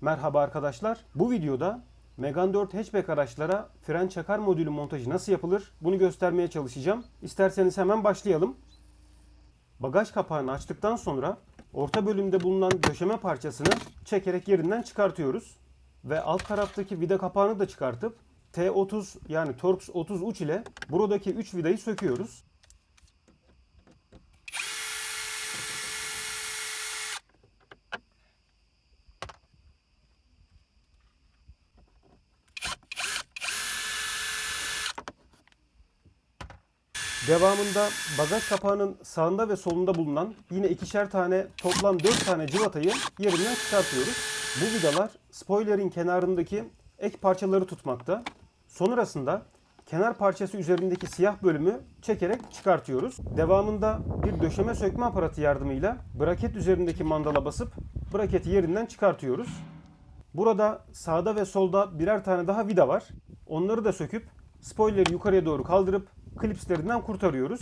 Merhaba arkadaşlar. Bu videoda Megane 4 hatchback araçlara fren çakar modülü montajı nasıl yapılır bunu göstermeye çalışacağım. İsterseniz hemen başlayalım. Bagaj kapağını açtıktan sonra orta bölümde bulunan döşeme parçasını çekerek yerinden çıkartıyoruz. Ve alt taraftaki vida kapağını da çıkartıp T30 yani Torx 30 uç ile buradaki 3 vidayı söküyoruz. Devamında bagaj kapağının sağında ve solunda bulunan yine ikişer tane toplam 4 tane cıvatayı yerinden çıkartıyoruz. Bu vidalar spoilerin kenarındaki ek parçaları tutmakta. Sonrasında kenar parçası üzerindeki siyah bölümü çekerek çıkartıyoruz. Devamında bir döşeme sökme aparatı yardımıyla braket üzerindeki mandala basıp braketi yerinden çıkartıyoruz. Burada sağda ve solda birer tane daha vida var. Onları da söküp spoileri yukarıya doğru kaldırıp klipslerinden kurtarıyoruz.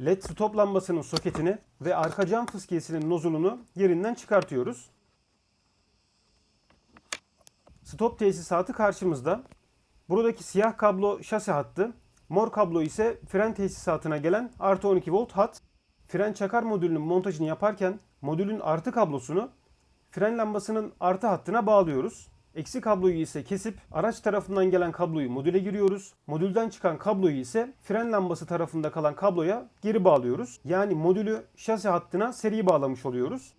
LED stop lambasının soketini ve arka cam fıskiyesinin nozulunu yerinden çıkartıyoruz. Stop tesisatı karşımızda. Buradaki siyah kablo şasi hattı, mor kablo ise fren tesisatına gelen artı 12 volt hat. Fren çakar modülünün montajını yaparken modülün artı kablosunu fren lambasının artı hattına bağlıyoruz. Eksi kabloyu ise kesip araç tarafından gelen kabloyu modüle giriyoruz. Modülden çıkan kabloyu ise fren lambası tarafında kalan kabloya geri bağlıyoruz. Yani modülü şasi hattına seri bağlamış oluyoruz.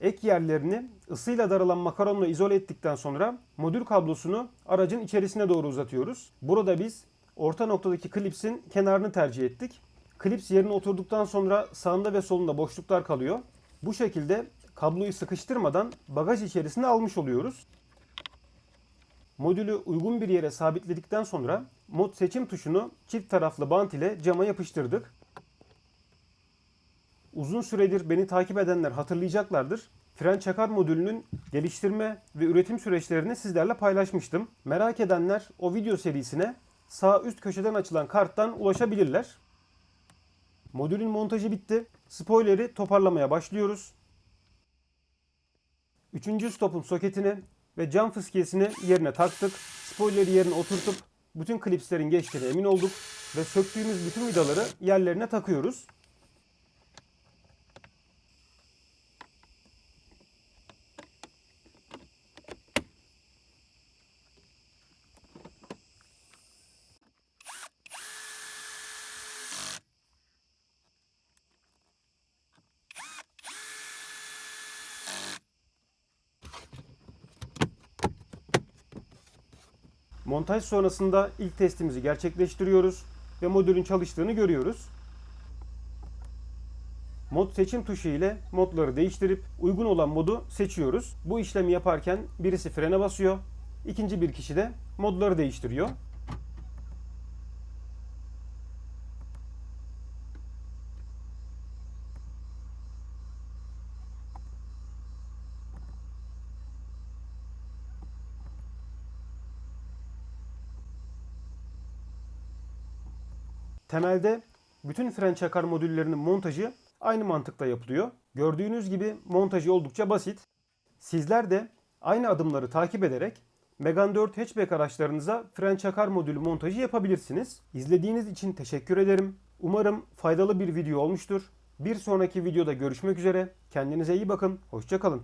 Ek yerlerini ısıyla daralan makaronla izole ettikten sonra modül kablosunu aracın içerisine doğru uzatıyoruz. Burada biz orta noktadaki klipsin kenarını tercih ettik. Klips yerine oturduktan sonra sağında ve solunda boşluklar kalıyor. Bu şekilde kabloyu sıkıştırmadan bagaj içerisine almış oluyoruz. Modülü uygun bir yere sabitledikten sonra mod seçim tuşunu çift taraflı bant ile cama yapıştırdık. Uzun süredir beni takip edenler hatırlayacaklardır. Fren çakar modülünün geliştirme ve üretim süreçlerini sizlerle paylaşmıştım. Merak edenler o video serisine sağ üst köşeden açılan karttan ulaşabilirler. Modülün montajı bitti. Spoiler'i toparlamaya başlıyoruz. Üçüncü stopun soketini ve cam fıskiyesini yerine taktık. Spoiler'i yerine oturtup bütün klipslerin geçtiğine emin olduk ve söktüğümüz bütün vidaları yerlerine takıyoruz. Montaj sonrasında ilk testimizi gerçekleştiriyoruz ve modülün çalıştığını görüyoruz. Mod seçim tuşu ile modları değiştirip uygun olan modu seçiyoruz. Bu işlemi yaparken birisi frene basıyor, ikinci bir kişi de modları değiştiriyor. Temelde bütün fren çakar modüllerinin montajı aynı mantıkla yapılıyor. Gördüğünüz gibi montajı oldukça basit. Sizler de aynı adımları takip ederek Megane 4 hatchback araçlarınıza fren çakar modülü montajı yapabilirsiniz. İzlediğiniz için teşekkür ederim. Umarım faydalı bir video olmuştur. Bir sonraki videoda görüşmek üzere. Kendinize iyi bakın. Hoşçakalın.